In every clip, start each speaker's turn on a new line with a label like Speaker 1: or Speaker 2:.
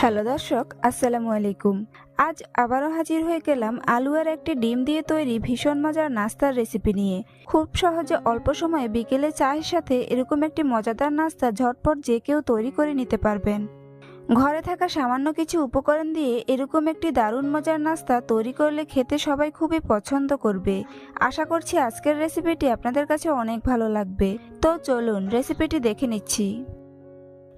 Speaker 1: Hello দর্শক, আসসালামু আলাইকুম। আজ আবারও হাজির হয়ে গেলাম আলু আর একটি ডিম দিয়ে তৈরি ভীষণ মজার নাস্তার রেসিপি নিয়ে। খুব সহজে অল্প সময়ে বিকেলে চায়ের সাথে এরকম একটি মজাদার নাস্তা ঝটপট যে কেউ তৈরি করে নিতে পারবেন। ঘরে থাকা সামান্য কিছু উপকরণ দিয়ে এরকম একটি দারুণ মজার নাস্তা তৈরি করলে খেতে সবাই খুবই পছন্দ করবে। আশা করছি আজকের রেসিপিটি আপনাদের কাছে অনেক ভালো লাগবে। তো চলুন রেসিপিটি দেখে নিচ্ছি।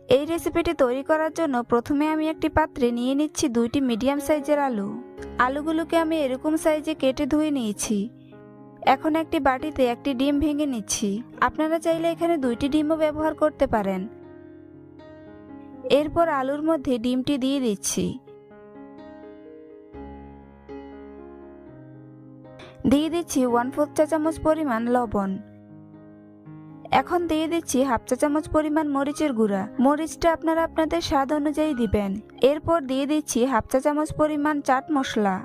Speaker 1: এই রেসিপিটি তৈরি করার জন্য প্রথমে আমি একটি পাত্রে নিয়ে নিচ্ছি দুইটি মিডিয়াম সাইজের আলু। আলুগুলোকে আমি এরকম সাইজে কেটে ধুয়ে নিয়েছি। এখন একটি বাটিতে একটি ডিম ভেঙে নিচ্ছি। আপনারা চাইলে এখানে দুইটি ডিমও ব্যবহার করতে পারেন। এরপর আলুর মধ্যে ডিমটি দিয়ে দিচ্ছি। দিয়ে দিচ্ছি ওয়ান ফোর্থ চা চামচ পরিমাণ লবণ। এখন দিয়ে দিচ্ছি হাফ চা চামচ পরিমাণ মরিচের গুঁড়া। মরিচটা আপনারা আপনাদের স্বাদ অনুযায়ী দিবেন। এরপর দিয়ে দিচ্ছি হাফ চা চামচ পরিমাণ চাট মশলা।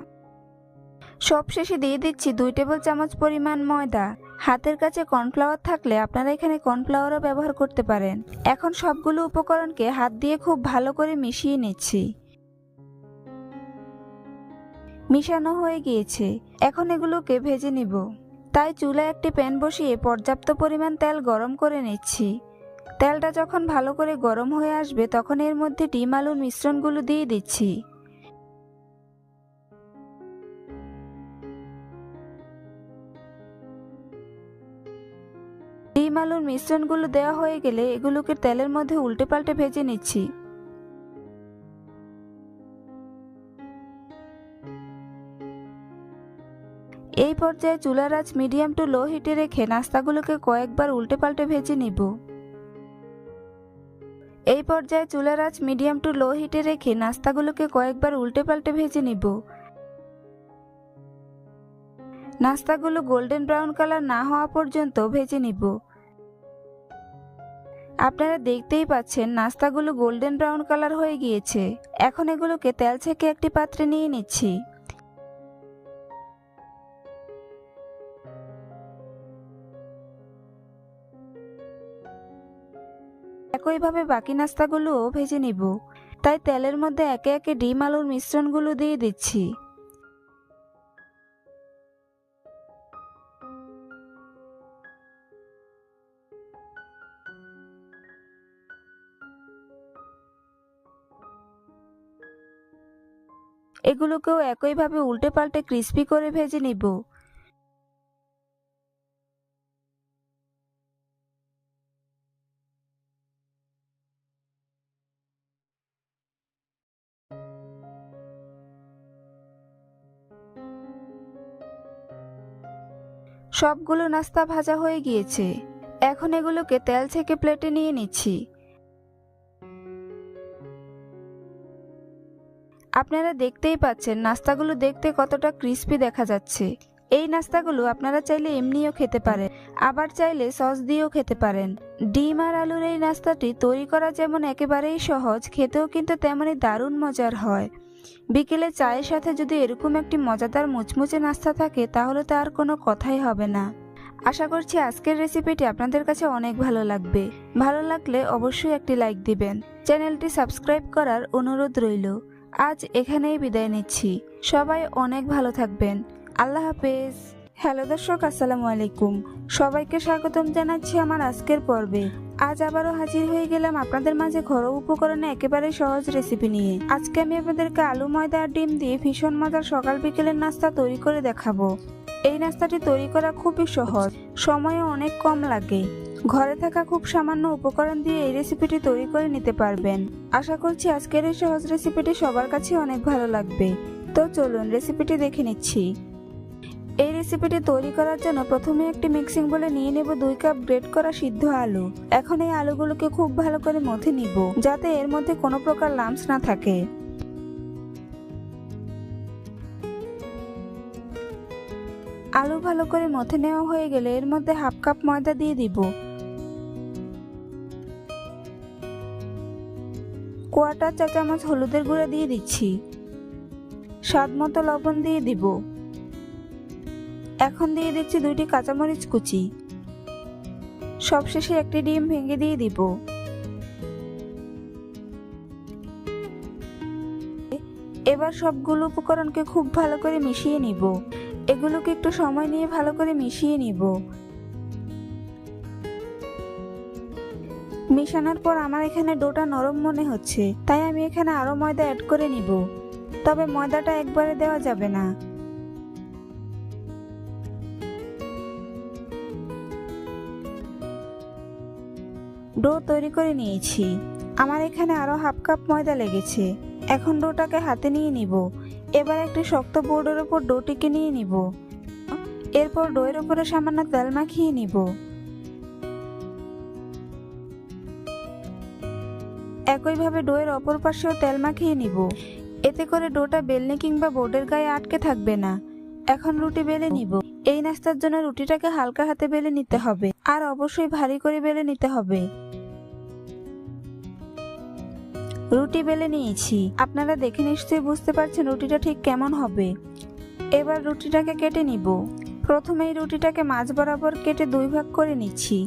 Speaker 1: সবশেষে দিয়ে দিচ্ছি দুই টেবিল চামচ পরিমাণ ময়দা। হাতের কাছে কর্নফ্লাওয়ার থাকলে আপনারা এখানে কর্নফ্লাওয়ারও ব্যবহার করতে পারেন। এখন সবগুলো উপকরণকে হাত দিয়ে খুব ভালো করে মিশিয়ে নিচ্ছি। মিশানো হয়ে গিয়েছে। এখন এগুলোকে ভেজে নিব। তাই চুলায় একটি প্যান বসিয়ে পর্যাপ্ত পরিমাণ তেল গরম করে নিচ্ছি। তেলটা যখন ভালো করে গরম হয়ে আসবে, তখন এর মধ্যে ডিম আলুর মিশ্রণগুলো দিয়ে দিচ্ছি। ডিম আলুর মিশ্রণগুলো দেওয়া হয়ে গেলে এগুলোকে তেলের মধ্যে উল্টে পাল্টে ভেজে নিচ্ছি। এই পর্যায়ে চুলার আঁচ মিডিয়াম টু লো হিটে রেখে নাস্তাগুলোকে কয়েকবার উল্টে পাল্টে ভেজে নিব। এই পর্যায়ে চুলার আঁচ মিডিয়াম টু লো হিটে রেখে নাস্তাগুলোকে কয়েকবার উল্টে পাল্টে ভেজে নিব। নাস্তাগুলো গোল্ডেন ব্রাউন কালার না হওয়া পর্যন্ত ভেজে নিব। আপনারা দেখতেই পাচ্ছেন নাস্তাগুলো গোল্ডেন ব্রাউন কালার হয়ে গিয়েছে। এখন এগুলোকে তেল ছেঁকে একটি পাত্রে নিয়ে নিচ্ছি। একইভাবে বাকি নাস্তাগুলোও ভেজে নিব। তাই তেলের মধ্যে একে একে ডিম আলুর মিশ্রণগুলো দিয়ে দিচ্ছি। এগুলোকেও একইভাবে উল্টে পাল্টে ক্রিস্পি করে ভেজে নিব। সবগুলো নাস্তা ভাজা হয়ে গিয়েছে। এখন এগুলোকে তেল থেকে প্লেটে নিয়ে নিচ্ছি। আপনারা দেখতেই পাচ্ছেন নাস্তাগুলো দেখতে কতটা ক্রিস্পি দেখা যাচ্ছে। এই নাস্তাগুলো আপনারা চাইলে এমনিও খেতে পারেন, আবার চাইলে সস দিয়েও খেতে পারেন। ডিম আর আলুর এই নাস্তাটি তৈরি করা যেমন একেবারেই সহজ, খেতেও কিন্তু তেমনই দারুণ মজার হয়। বিকেলে চায়ের সাথে যদি এরকম একটি মজাদার মুচমুচে নাস্তা থাকে, তাহলে তো আর কোনো কথাই হবে না। আশা করছি আজকের রেসিপিটি আপনাদের কাছে অনেক ভালো লাগবে। ভালো লাগলে অবশ্যই একটি লাইক দিবেন। চ্যানেলটি সাবস্ক্রাইব করার অনুরোধ রইল। আজ এখানেই বিদায় নিচ্ছি। সবাই অনেক ভালো থাকবেন। আল্লাহ হাফেজ। হ্যালো দর্শক, আসসালামু আলাইকুম। সবাইকে স্বাগতম জানাচ্ছি আমার আজকের পর্বে। আজ আবারও হাজির হয়ে গেলাম আপনাদের মাঝে ঘরোয়া উপকরণে একেবারে সহজ রেসিপি নিয়ে। আজকে আমি আপনাদেরকে আলু, ময়দা আর ডিম দিয়ে ভীষণ মজার সকাল বিকেলের নাস্তা তৈরি করে দেখাবো। এই নাস্তাটি তৈরি করা খুবই সহজ। সময়ও অনেক কম লাগে। ঘরে থাকা খুব সামান্য উপকরণ দিয়ে এই রেসিপিটি তৈরি করে নিতে পারবেন। আশা করছি আজকের এই সহজ রেসিপিটি সবার কাছে অনেক ভালো লাগবে। তো চলুন রেসিপিটি দেখে নিচ্ছি। এই রেসিপিটি তৈরি করার জন্য প্রথমে একটি মিক্সিং বলে নিয়ে নেব দুই কাপ গ্রেট করা সিদ্ধ আলু। এখন এই আলুগুলোকে খুব ভালো করে মথে নিব, যাতে এর মধ্যে কোনো প্রকার লাম্পস না থাকে। আলু ভালো করে মথে নেওয়া হয়ে গেলে এর মধ্যে হাফ কাপ ময়দা দিয়ে দিব। কোয়াটার চা চামচ হলুদের গুঁড়া দিয়ে দিচ্ছি। স্বাদ মতো লবণ দিয়ে দিব। এখন দিয়ে দিচ্ছি দুইটি কাঁচামরিচ কুচি। সবশেষে একটি ডিম ভেঙে দিয়ে দিব। এবার সবগুলো উপকরণকে খুব ভালো করে মিশিয়ে নিব। এগুলোকে একটু সময় নিয়ে ভালো করে মিশিয়ে নিব। মিশানোর পর আমার এখানে ডোটা নরম মনে হচ্ছে, তাই আমি এখানে আরও ময়দা অ্যাড করে নিব। তবে ময়দাটা একবারে দেওয়া যাবে না। ডো তৈরি করে নিয়েছি। আমার এখানে আরও হাফ কাপ ময়দা লেগেছে। এখন ডোটাকে হাতে নিয়ে নিব। এবার একটি শক্ত বোর্ডের ওপর ডোটিকে নিয়ে নিব। এরপর ডোয়ের ওপরে সামান্য তেল মাখিয়ে নিব। একইভাবে ডোয়ের অপর পাশেও তেল মাখিয়ে নিব। এতে করে ডোটা বেলনে কিংবা বোর্ডের গায়ে আটকে থাকবে না। এখন রুটি বেলে নিব। এই নাস্তার জন্য রুটিটাকে হালকা হাতে বেলে নিতে হবে। আর অবশ্যই ভারী করে বেলে নিতে হবে। রুটি বেলে নিয়েছি। আপনারা দেখে নিশ্চয়ই বুঝতে পারছেন রুটিটা ঠিক কেমন হবে। এবার রুটিটাকে কেটে নিব। প্রথমে এই রুটিটাকে মাঝ বরাবর কেটে দুই ভাগ করে নিচ্ছি।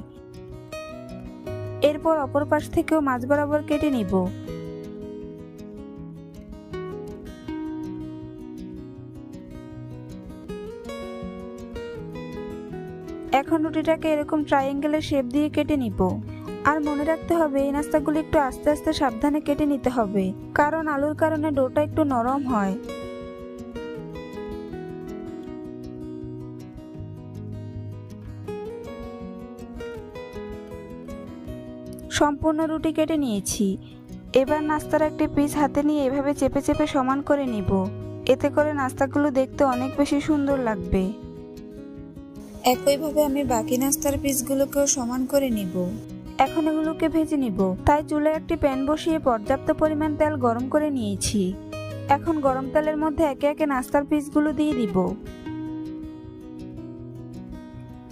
Speaker 1: এরপর অপর পাশ থেকেও মাঝ বরাবর কেটে নিব। এখন রুটিটাকে এরকম ট্রায়াঙ্গেলের শেপ দিয়ে কেটে নিব। আর মনে রাখতে হবে, এই নাস্তাগুলো একটু আস্তে আস্তে সাবধানে কেটে নিতে হবে। কারণ আলুর কারণে ডোটা একটু নরম হয়। সম্পূর্ণ রুটি কেটে নিয়েছি। এবার নাস্তার একটি পিস হাতে নিয়ে এভাবে চেপে চেপে সমান করে নিব। এতে করে নাস্তাগুলো দেখতে অনেক বেশি সুন্দর লাগবে। একইভাবে আমি বাকি নাস্তার পিসগুলোকেও সমান করে নিব। এখন এগুলোকে ভেজে নিব। তাই চুলে একটি প্যান বসিয়ে পর্যাপ্ত পরিমাণ তেল গরম করে নিয়েছি। এখন গরম তেলের মধ্যে একে একে নাস্তার পিসগুলো দিয়ে দিব।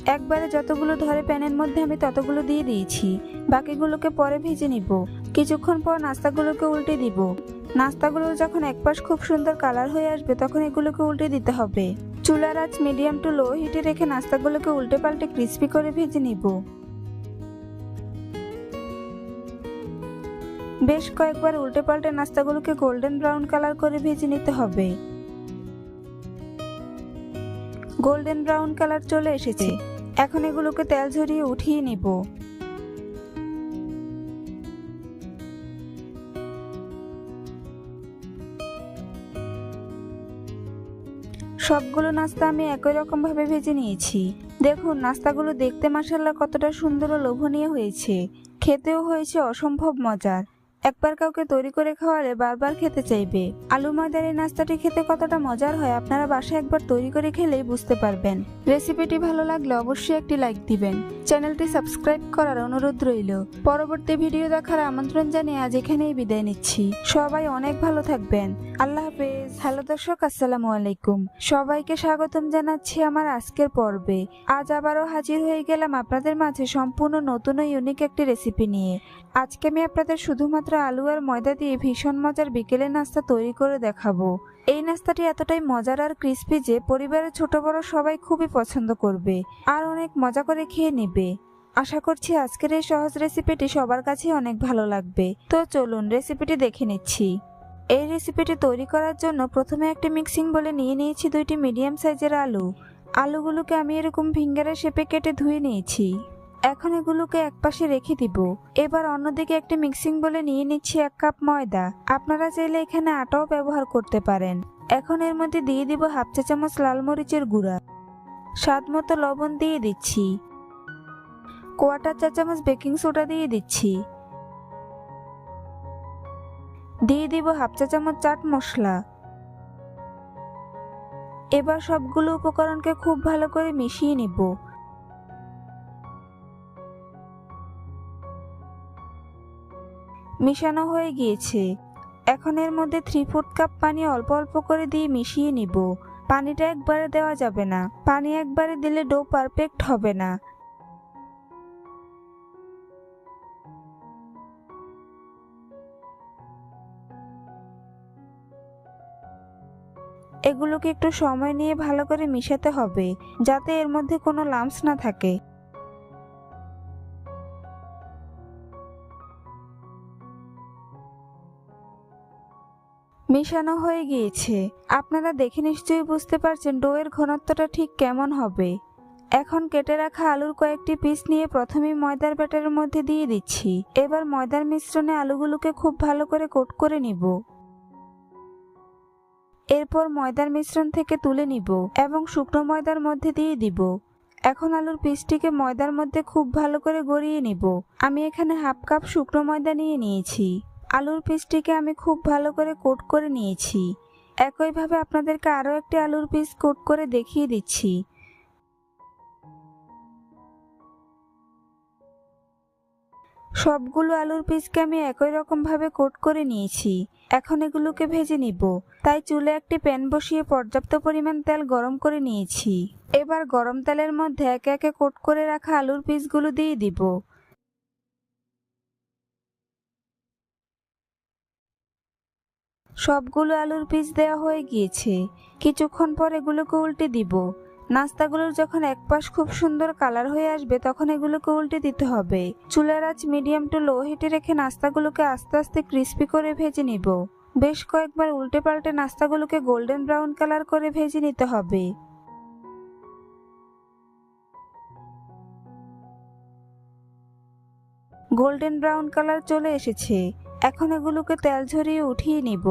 Speaker 1: একবারে যতগুলো ধরে প্যানের মধ্যে আমি ততগুলো দিয়ে দিয়েছি, বাকিগুলোকে পরে ভেজে নিব। কিছুক্ষণ পর নাস্তাগুলোকে উল্টে দিব। নাস্তাগুলো যখন একপাশ খুব সুন্দর কালার হয়ে আসবে, তখন এগুলোকে উল্টে দিতে হবে। চুলার আঁচ মিডিয়াম টু লো হিটে রেখে নাস্তাগুলোকে উল্টে পাল্টে ক্রিস্পি করে ভেজে নিব। বেশ কয়েকবার উল্টে পাল্টে নাস্তাগুলোকে গোল্ডেন ব্রাউন কালার করে ভেজে নিতে হবে। গোল্ডেন ব্রাউন কালার চলে এসেছে। এখন এগুলোকে তেল ঝরিয়ে উঠিয়ে নিব। সবগুলো নাস্তা আমি একই রকম ভাবে ভেজে নিয়েছি। দেখুন, নাস্তাগুলো দেখতে মাসাল্লাহ কতটা সুন্দর ও লোভনীয় হয়েছে। খেতেও হয়েছে অসম্ভব মজার। একবার কাউকে তৈরি করে খাওয়ালে বারবার খেতে চাইবে। আলু ময়দার এই নাস্তাটি খেতে কতটা মজার হয় আপনারা বাসায় একবার তৈরি করে খেলেই বুঝতে পারবেন। রেসিপিটি ভালো লাগলে অবশ্যই একটি লাইক দিবেন। চ্যানেলটি সাবস্ক্রাইব করার অনুরোধ রইল। পরবর্তী ভিডিও দেখার আমন্ত্রণ জানিয়ে আজ এখানেই বিদায় নিচ্ছি। সবাই অনেক ভালো থাকবেন। আল্লাহ হাফেজ। হ্যালো দর্শক, আসসালামু আলাইকুম। সবাইকে স্বাগতম জানাচ্ছি আমার আজকের পর্বে। আজ আবারও হাজির হয়ে গেলাম আপনাদের মাঝে সম্পূর্ণ নতুন ও ইউনিক একটি রেসিপি নিয়ে। আজকে আমি আপনাদের শুধুমাত্র আলু আর ময়দা দিয়ে ভীষণ মজার বিকেলের নাস্তা তৈরি করে দেখাবো। এই নাস্তাটি এতটাই মজার আর ক্রিস্পি যে পরিবারের ছোট বড় সবাই খুবই পছন্দ করবে আর অনেক মজা করে খেয়ে নেবে। আশা করছি আজকের এই সহজ রেসিপিটি সবার কাছে অনেক ভালো লাগবে। তো চলুন রেসিপিটি দেখে নিচ্ছি। এই রেসিপিটি তৈরি করার জন্য প্রথমে একটি মিক্সিং বলে নিয়ে নিয়েছি দুইটি মিডিয়াম সাইজের আলু। আলুগুলোকে আমি এরকম ফিঙ্গারের শেপে কেটে ধুয়ে নিয়েছি। এখন এগুলোকে একপাশে রেখে দিব। এবার অন্যদিকে একটি মিক্সিং বলে নিয়ে নিচ্ছি এক কাপ ময়দা। আপনারা চাইলে এখানে আটাও ব্যবহার করতে পারেন। এখন এর মধ্যে দিয়ে দিব হাফ চা চামচ লাল মরিচের গুঁড়া। স্বাদ মতো লবণ দিয়ে দিচ্ছি। কোয়াটার চা চামচ বেকিং সোডা দিয়ে দিচ্ছি। দিয়ে দিব হাফ চা চামচ চাট মশলা। এবার সবগুলো উপকরণকে খুব ভালো করে মিশিয়ে নিব। মিশানো হয়ে গিয়েছে। এখন এর মধ্যে থ্রি ফোর্থ কাপ পানি অল্প অল্প করে দিয়ে মিশিয়ে নিব। পানিটা একবারে দেওয়া যাবে না। পানি একবারে দিলে ডো পারফেক্ট হবে না। এগুলোকে একটু সময় নিয়ে ভালো করে মিশাতে হবে, যাতে এর মধ্যে কোনো লাম্পস না থাকে। মেশানো হয়ে গিয়েছে। আপনারা দেখে নিশ্চয়ই বুঝতে পারছেন ডোয়ের ঘনত্বটা ঠিক কেমন হবে। এখন কেটে রাখা আলুর কয়েকটি পিস নিয়ে প্রথমে ময়দার ব্যাটারের মধ্যে দিয়ে দিচ্ছি। এবার ময়দার মিশ্রণে আলুগুলোকে খুব ভালো করে কোট করে নিব। এরপর ময়দার মিশ্রণ থেকে তুলে নিব এবং শুকনো ময়দার মধ্যে দিয়ে দিব। এখন আলুর পিসটিকে ময়দার মধ্যে খুব ভালো করে গড়িয়ে নিব। আমি এখানে হাফ কাপ শুকনো ময়দা নিয়ে নিয়েছি। আলুর পিসটিকে আমি খুব ভালো করে কোট করে নিয়েছি। একইভাবে আপনাদেরকে আরও একটি আলুর পিস কোট করে দেখিয়ে দিচ্ছি। সবগুলো আলুর পিসকে আমি একই রকমভাবে কোট করে নিয়েছি। এখন এগুলোকে ভেজে নিব। তাই চুলে একটি প্যান বসিয়ে পর্যাপ্ত পরিমাণ তেল গরম করে নিয়েছি। এবার গরম তেলের মধ্যে একে একে কোট করে রাখা আলুর পিসগুলো দিয়ে দিব। সবগুলো আলুর পিস দেওয়া হয়ে গিয়েছে। কিছুক্ষণ পর এগুলোকে উল্টে দিব। নাস্তাগুলোর যখন এক পাশ খুব সুন্দর কালার হয়ে আসবে, তখন এগুলোকে উল্টে দিতে হবে। চুলার আঁচ মিডিয়াম টু লো হিটে রেখে নাস্তাগুলোকে আস্তে আস্তে ক্রিস্পি করে ভেজে নিব। বেশ কয়েকবার উল্টে পাল্টে নাস্তাগুলোকে গোল্ডেন ব্রাউন কালার করে ভেজে নিতে হবে। গোল্ডেন ব্রাউন কালার চলে এসেছে। এখন এগুলোকে তেল ঝরিয়ে উঠিয়ে নিব।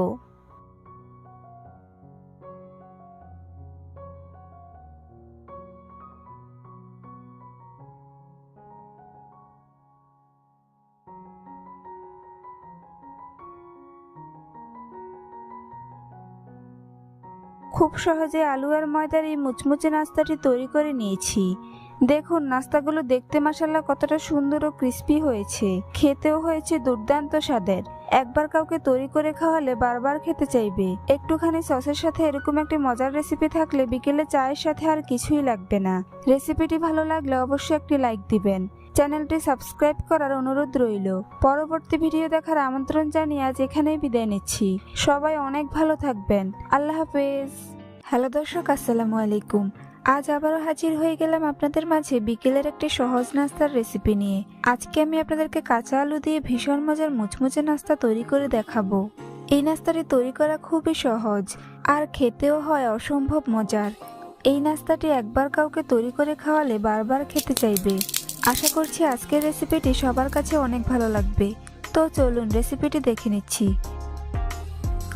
Speaker 1: খুব সহজে আলু আর ময়দার এই মুচমুচে নাস্তাটি তৈরি করে নিয়েছি। দেখুন, নাস্তাগুলো দেখতে মাসাল্লাহ কতটা সুন্দর ও ক্রিস্পি হয়েছে। খেতেও হয়েছে দুর্দান্ত স্বাদের। একবার কাউকে তৈরি করে খাওয়ালে বারবার খেতে চাইবে। একটুখানি সসের সাথে এরকম একটি মজার রেসিপি থাকলে বিকেলে চায়ের সাথে আর কিছুই লাগবে না। রেসিপিটি ভালো লাগলে অবশ্যই একটি লাইক দিবেন। চ্যানেলটি সাবস্ক্রাইব করার অনুরোধ রইল। পরবর্তী ভিডিও দেখার আমন্ত্রণ জানিয়ে আজ এখানেই বিদায় নিচ্ছি। সবাই অনেক ভালো থাকবেন। আল্লাহ হাফেজ। হ্যালো দর্শক, আসসালামু আলাইকুম। আজ আবারও হাজির হয়ে গেলাম আপনাদের মাঝে বিকেলের একটি সহজ নাস্তার রেসিপি নিয়ে। আজকে আমি আপনাদেরকে কাঁচা আলু দিয়ে ভীষণ মজার মুচমুচে নাস্তা তৈরি করে দেখাবো। এই নাস্তাটি তৈরি করা খুবই সহজ আর খেতেও হয় অসম্ভব মজার। এই নাস্তাটি একবার কাউকে তৈরি করে খাওয়ালে বারবার খেতে চাইবে। আশা করছি আজকের রেসিপিটি সবার কাছে অনেক ভালো লাগবে। তো চলুন রেসিপিটি দেখে নিচ্ছি।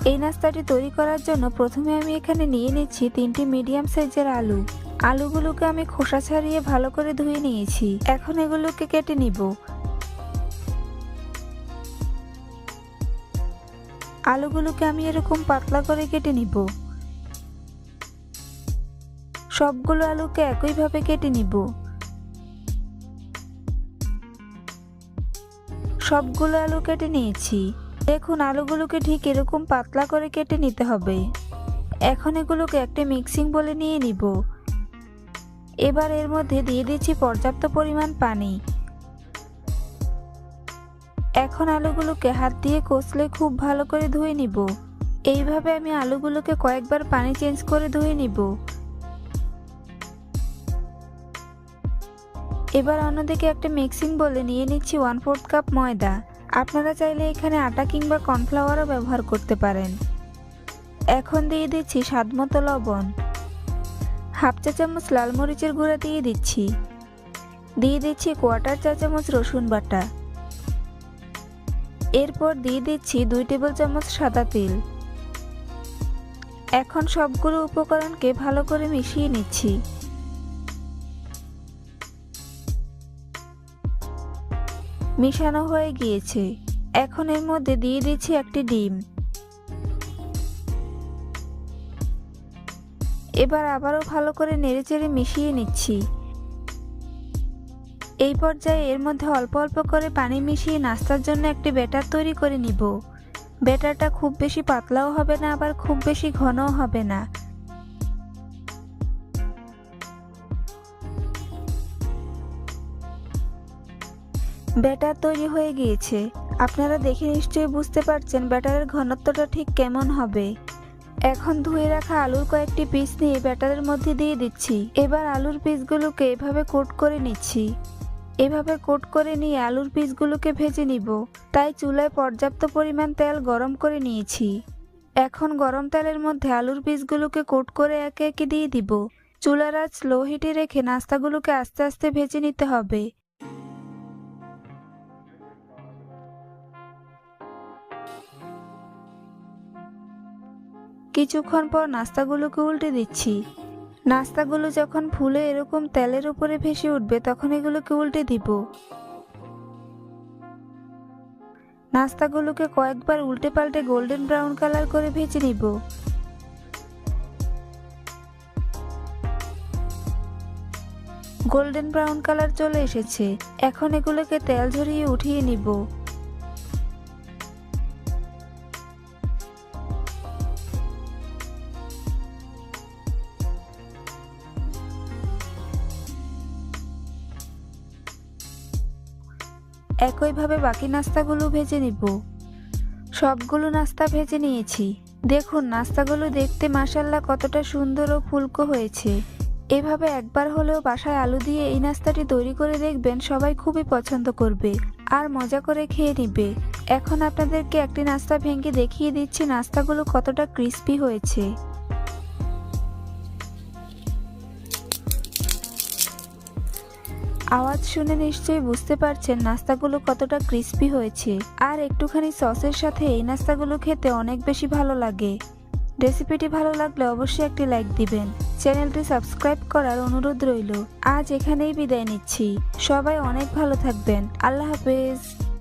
Speaker 1: এই নাস্তাটি তৈরি করার জন্য প্রথমে আমি এখানে নিয়ে নিচ্ছি তিনটি মিডিয়াম সাইজের আলু। আলুগুলোকে আমি খোসা ছাড়িয়ে ভালো করে ধুয়ে নিয়েছি। এখন এগুলোকে কেটে নিব। আলুগুলোকে আমি এরকম পাতলা করে কেটে নিব। সবগুলো আলুকে একইভাবে কেটে নিব। সবগুলো আলু কেটে নিয়েছি। দেখুন, আলুগুলোকে ঠিক এরকম পাতলা করে কেটে নিতে হবে। এখন এগুলোকে একটা মিক্সিং বলে নিয়ে নিব। এবার এর মধ্যে দিয়ে দিচ্ছি পর্যাপ্ত পরিমাণ পানি। এখন আলুগুলোকে হাত দিয়ে কষলে খুব ভালো করে ধুয়ে নিব। এইভাবে আমি আলুগুলোকে কয়েকবার পানি চেঞ্জ করে ধুয়ে নিব। এবার অন্যদিকে একটা মিক্সিং বলে নিয়ে নিচ্ছি ওয়ান ফোর্থ কাপ ময়দা। আপনারা চাইলে এখানে আটা কিংবা কর্নফ্লাওয়ারও ব্যবহার করতে পারেন। এখন দিয়ে দিচ্ছি স্বাদ মতো লবণ। হাফ চা চামচ লাল মরিচের গুঁড়া দিয়ে দিচ্ছি। দিয়ে দিচ্ছি কোয়ার্টার চা চামচ রসুন বাটা। এরপর দিয়ে দিচ্ছি দুই টেবিল চামচ সাদা তেল। এখন সবগুলো উপকরণকে ভালো করে মিশিয়ে নিচ্ছি। মিশানো হয়ে গিয়েছে। এখন এর মধ্যে দিয়ে দিচ্ছি একটি ডিম। এবার আবারও ভালো করে নেড়েচেড়ে মিশিয়ে নিচ্ছি। এই পর্যায়ে এর মধ্যে অল্প অল্প করে পানি মিশিয়ে নাস্তার জন্য একটি ব্যাটার তৈরি করে নিব। ব্যাটারটা খুব বেশি পাতলাও হবে না, আবার খুব বেশি ঘনও হবে না। ব্যাটার তৈরি হয়ে গিয়েছে। আপনারা দেখে নিশ্চয়ই বুঝতে পারছেন ব্যাটারের ঘনত্বটা ঠিক কেমন হবে। এখন ধুয়ে রাখা আলুর কয়েকটি পিস নিয়ে ব্যাটারের মধ্যে দিয়ে দিচ্ছি। এবার আলুর পিসগুলোকে এভাবে কোট করে নিচ্ছি। এভাবে কোট করে নিয়ে আলুর পিসগুলোকে ভেজে নিব। তাই চুলায় পর্যাপ্ত পরিমাণ তেল গরম করে নিয়েছি। এখন গরম তেলের মধ্যে আলুর পিসগুলোকে কোট করে একে একে দিয়ে দিব। চুলার আজ লো হিটে রেখে নাস্তাগুলোকে আস্তে আস্তে ভেজে নিতে হবে। কিছুক্ষণ পর নাস্তাগুলোকে উল্টে দিচ্ছি। নাস্তাগুলো যখন ফুলে এরকম তেলের উপরে ভেসে উঠবে, তখন এগুলোকে উল্টে দিব। নাস্তাগুলোকে কয়েকবার উল্টে পাল্টে গোল্ডেন ব্রাউন কালার করে ভেজে নিব। গোল্ডেন ব্রাউন কালার চলে এসেছে। এখন এগুলোকে তেল ঝরিয়ে উঠিয়ে নিব। একইভাবে বাকি নাস্তাগুলো ভেজে নিব। সবগুলো নাস্তা ভেজে নিয়েছি। দেখুন, নাস্তাগুলো দেখতে মাসাল্লাহ কতটা সুন্দর ও ফুলকো হয়েছে। এভাবে একবার হলেও বাসায় আলু দিয়ে এই নাস্তাটি তৈরি করে দেখবেন সবাই খুবই পছন্দ করবে আর মজা করে খেয়ে নিবে। এখন আপনাদেরকে একটি নাস্তা ভেঙে দেখিয়ে দিচ্ছি নাস্তাগুলো কতটা ক্রিস্পি হয়েছে। আওয়াজ শুনে নিশ্চয়ই বুঝতে পারছেন নাস্তাগুলো কতটা ক্রিস্পি হয়েছে। আর একটুখানি সসের সাথে এই নাস্তাগুলো খেতে অনেক বেশি ভালো লাগে। রেসিপিটি ভালো লাগলে অবশ্যই একটি লাইক দিবেন। চ্যানেলটি সাবস্ক্রাইব করার অনুরোধ রইল। আজ এখানেই বিদায় নিচ্ছি। সবাই অনেক ভালো থাকবেন। আল্লাহ হাফেজ।